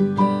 హాయల్లా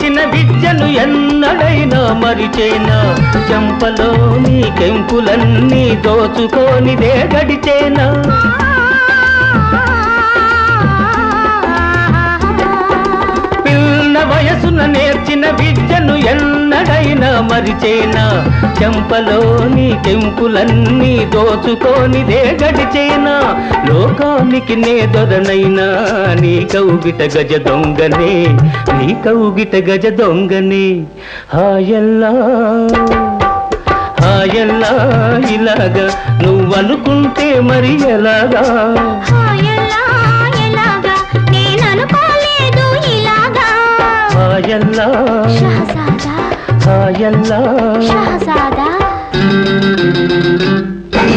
నేర్చిన విద్యను ఎన్నడైనా మరిచేనా? చెంపలోని కెంపులన్నీ దోచుకోనిదే గడిచేనా? నేర్చిన విద్యను ఎన్నడైనా మరిచేనా? చెంపలోని కెంపులన్నీ దోచుకోనిదే గడిచేనా లోకానికి నే దొరనైనా నీ కౌగిట గజ దొంగనే నీ కౌగిట గజ దొంగనే. హాయల్లా హాయల్లా ఇలాగా నువ్వనుకుంటే మరి ఎలాగా? సాయల్లో. సాయల్లో.